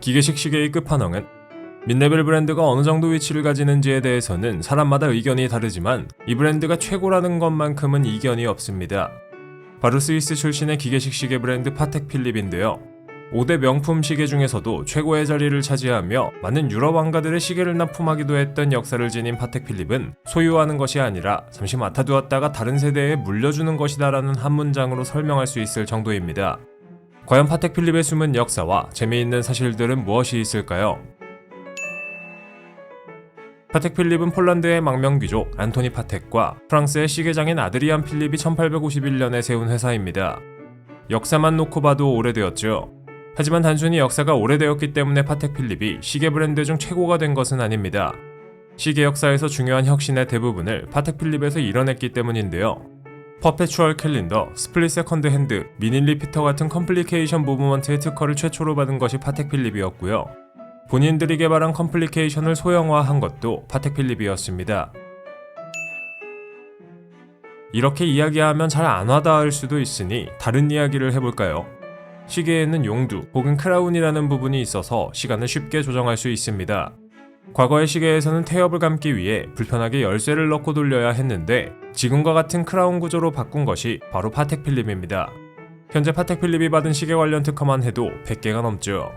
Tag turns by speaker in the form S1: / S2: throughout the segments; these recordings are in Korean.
S1: 기계식 시계의 끝판왕은 민레벨 브랜드가 어느 정도 위치를 가지는지에 대해서는 사람마다 의견이 다르지만 이 브랜드가 최고라는 것만큼은 이견이 없습니다. 바로 스위스 출신의 기계식 시계 브랜드 파텍 필립인데요. 5대 명품 시계 중에서도 최고의 자리를 차지하며 많은 유럽 왕가들의 시계를 납품하기도 했던 역사를 지닌 파텍 필립은 소유하는 것이 아니라 잠시 맡아두었다가 다른 세대에 물려주는 것이다라는 한 문장으로 설명할 수 있을 정도입니다. 과연 파텍 필립의 숨은 역사와 재미있는 사실들은 무엇이 있을까요? 파텍 필립은 폴란드의 망명 귀족 안토니 파텍과 프랑스의 시계장인 아드리안 필립이 1851년에 세운 회사입니다. 역사만 놓고 봐도 오래되었죠. 하지만 단순히 역사가 오래되었기 때문에 파텍 필립이 시계 브랜드 중 최고가 된 것은 아닙니다. 시계 역사에서 중요한 혁신의 대부분을 파텍 필립에서 이뤄냈기 때문인데요. 퍼페추얼 캘린더, 스플릿 세컨드 핸드, 미니 리피터 같은 컴플리케이션 무브먼트의 특허를 최초로 받은 것이 파텍 필립이었고요. 본인들이 개발한 컴플리케이션을 소형화한 것도 파텍 필립이었습니다. 이렇게 이야기하면 잘 안 와닿을 수도 있으니 다른 이야기를 해볼까요? 시계에는 용두 혹은 크라운이라는 부분이 있어서 시간을 쉽게 조정할 수 있습니다. 과거의 시계에서는 태엽을 감기 위해 불편하게 열쇠를 넣고 돌려야 했는데 지금과 같은 크라운 구조로 바꾼 것이 바로 파텍 필립입니다. 현재 파텍 필립이 받은 시계 관련 특허만 해도 100개가 넘죠.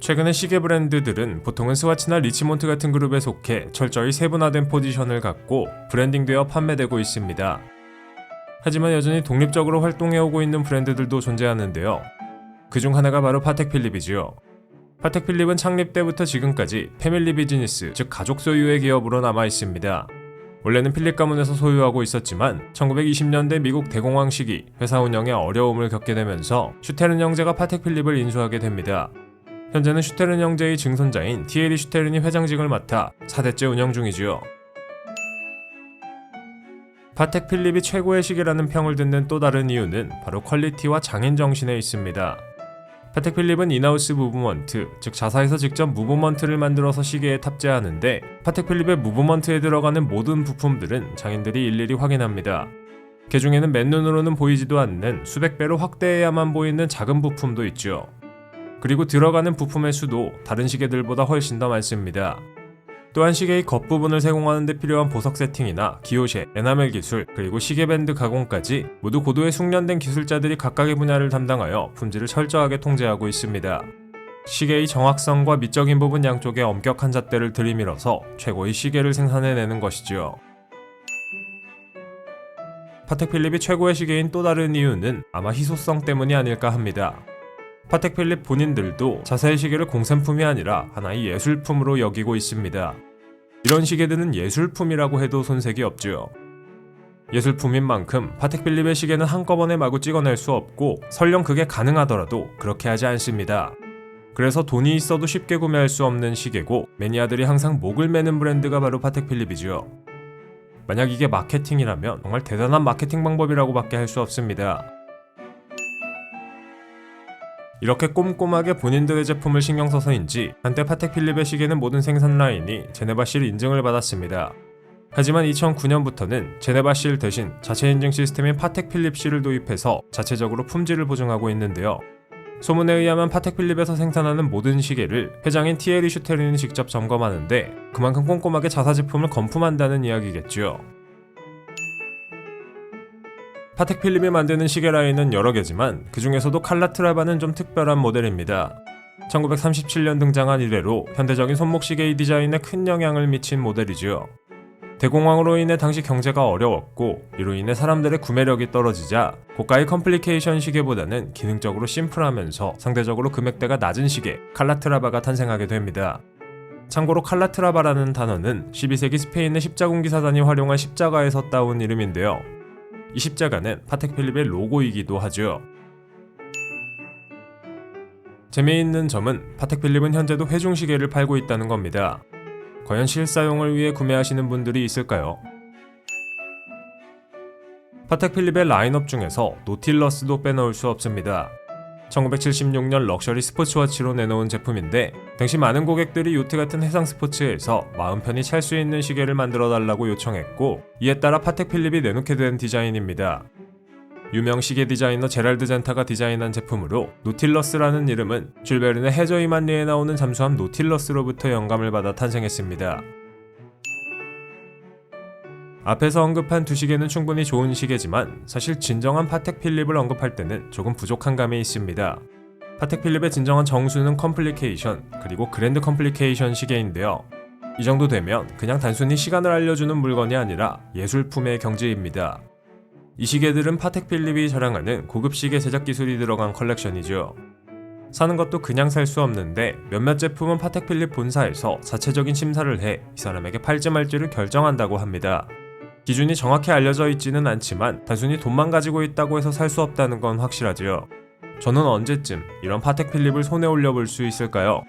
S1: 최근의 시계 브랜드들은 보통은 스와치나 리치몬트 같은 그룹에 속해 철저히 세분화된 포지션을 갖고 브랜딩되어 판매되고 있습니다. 하지만 여전히 독립적으로 활동해오고 있는 브랜드들도 존재하는데요. 그중 하나가 바로 파텍 필립이지요. 파텍 필립은 창립 때부터 지금까지 패밀리 비즈니스, 즉 가족 소유의 기업으로 남아 있습니다. 원래는 필립 가문에서 소유하고 있었지만 1920년대 미국 대공황 시기 회사 운영에 어려움을 겪게 되면서 슈테른 형제가 파텍 필립을 인수하게 됩니다. 현재는 슈테른 형제의 증손자인 티에리 슈테른이 회장직을 맡아 4대째 운영 중이지요. 파텍 필립이 최고의 시계라는 평을 듣는 또 다른 이유는 바로 퀄리티와 장인 정신에 있습니다. 파텍 필립은 인하우스 무브먼트, 즉 자사에서 직접 무브먼트를 만들어서 시계에 탑재하는데 파텍 필립의 무브먼트에 들어가는 모든 부품들은 장인들이 일일이 확인합니다. 그 중에는 맨눈으로는 보이지도 않는 수백 배로 확대해야만 보이는 작은 부품도 있죠. 그리고 들어가는 부품의 수도 다른 시계들보다 훨씬 더 많습니다. 또한 시계의 겉부분을 세공하는 데 필요한 보석 세팅이나 기호쉐, 에나멜 기술, 그리고 시계밴드 가공까지 모두 고도의 숙련된 기술자들이 각각의 분야를 담당하여 품질을 철저하게 통제하고 있습니다. 시계의 정확성과 미적인 부분 양쪽에 엄격한 잣대를 들이밀어서 최고의 시계를 생산해내는 것이지요. 파텍 필립이 최고의 시계인 또 다른 이유는 아마 희소성 때문이 아닐까 합니다. 파텍 필립 본인들도 자사의 시계를 공산품이 아니라 하나의 예술품으로 여기고 있습니다. 이런 시계들은 예술품이라고 해도 손색이 없죠. 예술품인 만큼 파텍 필립의 시계는 한꺼번에 마구 찍어낼 수 없고 설령 그게 가능하더라도 그렇게 하지 않습니다. 그래서 돈이 있어도 쉽게 구매할 수 없는 시계고 매니아들이 항상 목을 매는 브랜드가 바로 파텍 필립이죠. 만약 이게 마케팅이라면 정말 대단한 마케팅 방법이라고밖에 할 수 없습니다. 이렇게 꼼꼼하게 본인들의 제품을 신경 써서인지 한때 파텍 필립의 시계는 모든 생산 라인이 제네바 실 인증을 받았습니다. 하지만 2009년부터는 제네바 실 대신 자체 인증 시스템인 파텍 필립 실을 도입해서 자체적으로 품질을 보증하고 있는데요. 소문에 의하면 파텍 필립에서 생산하는 모든 시계를 회장인 티에리 슈테린이 직접 점검하는데 그만큼 꼼꼼하게 자사 제품을 검품한다는 이야기겠죠. 파텍 필립이 만드는 시계 라인은 여러 개지만 그 중에서도 칼라트라바는 좀 특별한 모델입니다. 1937년 등장한 이래로 현대적인 손목 시계의 디자인에 큰 영향을 미친 모델이지요. 대공황으로 인해 당시 경제가 어려웠고 이로 인해 사람들의 구매력이 떨어지자 고가의 컴플리케이션 시계보다는 기능적으로 심플하면서 상대적으로 금액대가 낮은 시계 칼라트라바가 탄생하게 됩니다. 참고로 칼라트라바라는 단어는 12세기 스페인의 십자군기 사단이 활용한 십자가에서 따온 이름인데요. 이 십자가는 파텍 필립의 로고이기도 하죠. 재미있는 점은 파텍 필립은 현재도 회중 시계를 팔고 있다는 겁니다. 과연 실사용을 위해 구매하시는 분들이 있을까요? 파텍 필립의 라인업 중에서 노틸러스도 빼놓을 수 없습니다. 1976년 럭셔리 스포츠워치로 내놓은 제품인데 당시 많은 고객들이 요트 같은 해상 스포츠에서 마음 편히 찰 수 있는 시계를 만들어 달라고 요청했고 이에 따라 파텍 필립이 내놓게 된 디자인입니다. 유명 시계 디자이너 제랄드 젠타가 디자인한 제품으로 노틸러스라는 이름은 줄베른의 해저 이만리에 나오는 잠수함 노틸러스로부터 영감을 받아 탄생했습니다. 앞에서 언급한 두 시계는 충분히 좋은 시계지만 사실 진정한 파텍 필립을 언급할 때는 조금 부족한 감이 있습니다. 파텍 필립의 진정한 정수는 컴플리케이션 그리고 그랜드 컴플리케이션 시계인데요. 이 정도 되면 그냥 단순히 시간을 알려주는 물건이 아니라 예술품의 경지입니다. 이 시계들은 파텍 필립이 자랑하는 고급 시계 제작 기술이 들어간 컬렉션이죠. 사는 것도 그냥 살 수 없는데 몇몇 제품은 파텍 필립 본사에서 자체적인 심사를 해 이 사람에게 팔지 말지를 결정한다고 합니다. 기준이 정확히 알려져 있지는 않지만 단순히 돈만 가지고 있다고 해서 살 수 없다는 건 확실하지요. 저는 언제쯤 이런 파텍 필립을 손에 올려볼 수 있을까요?